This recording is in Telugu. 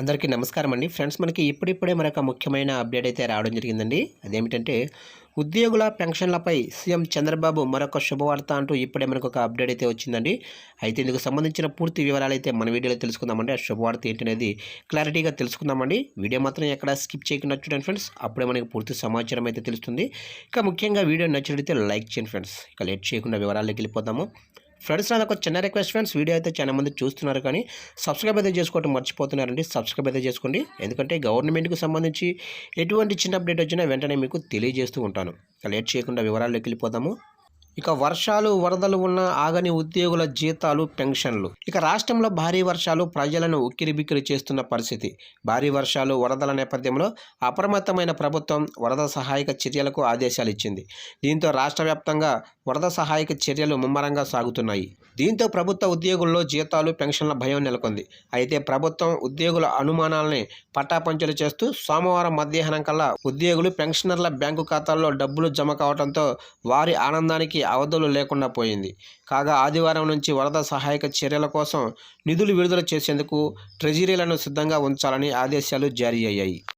అందరికీ నమస్కారం అండి. ఫ్రెండ్స్ మనకి ఇప్పుడిప్పుడే మరొక ముఖ్యమైన అప్డేట్ అయితే రావడం జరిగిందండి. అదేమిటంటే ఉద్యోగుల పెన్షన్లపై సీఎం చంద్రబాబు మరొక శుభవార్త అంటూ ఇప్పుడే మనకు ఒక అప్డేట్ అయితే వచ్చిందండి. అయితే ఇందుకు సంబంధించిన పూర్తి వివరాలు అయితే మన వీడియోలో తెలుసుకుందామండి. ఆ శుభవార్త ఏంటనేది క్లారిటీగా తెలుసుకుందామండి. వీడియో మాత్రం ఎక్కడ స్కిప్ చేయకుండా చూడండి ఫ్రెండ్స్. అప్పుడే మనకి పూర్తి సమాచారం అయితే తెలుస్తుంది. ఇక ముఖ్యంగా వీడియో నచ్చినట్లయితే లైక్ చేయండి ఫ్రెండ్స్. ఇక లేట్ చేయకుండా వివరాల్లోకి వెళ్ళిపోతాము ఫ్రెండ్స్ నాకు ఒక చిన్న రిక్వెస్ట్ ఫ్రెండ్స్. వీడియో అయితే చాలా మంది చూస్తున్నారు కానీ సబ్స్క్రైబ్ అయితే చేసుకోవటం మర్చిపోతున్నారండి. సబ్స్క్రైబ్ అయితే చేసుకోండి. ఎందుకంటే గవర్నమెంట్కి సంబంధించి ఎటువంటి చిన్న అప్డేట్ వచ్చినా వెంటనే మీకు తెలియజేస్తూ ఉంటాను. లేట్ చేయకుండా వివరాల్లోకి వెళ్ళిపోతాము ఇక వర్షాలు వరదలు ఉన్న ఆగని ఉద్యోగుల జీతాలు పెన్షన్లు. ఇక రాష్ట్రంలో భారీ వర్షాలు ప్రజలను ఉక్కిరిబిక్కిరి చేస్తున్న పరిస్థితి. భారీ వర్షాలు వరదల నేపథ్యంలో అప్రమత్తమైన ప్రభుత్వం వరద సహాయక చర్యలకు ఆదేశాలు ఇచ్చింది. దీంతో రాష్ట్ర వ్యాప్తంగా వరద సహాయక చర్యలు ముమ్మరంగా సాగుతున్నాయి. దీంతో ప్రభుత్వ ఉద్యోగుల్లో జీతాలు పెన్షన్ల భయం నెలకొంది. అయితే ప్రభుత్వం ఉద్యోగుల అనుమానాలని పట్టాపంచులు చేస్తూ సోమవారం మధ్యాహ్నం కల్లా ఉద్యోగులు పెన్షనర్ల బ్యాంకు ఖాతాల్లో డబ్బులు జమ కావడంతో వారి ఆనందానికి అవధులు లేకుండా పోయింది. కాగా ఆదివారం నుంచి వరద సహాయక చర్యల కోసం నిధులు విడుదల చేసేందుకు ట్రెజరీలను సిద్ధంగా ఉంచాలని ఆదేశాలు జారీ అయ్యాయి.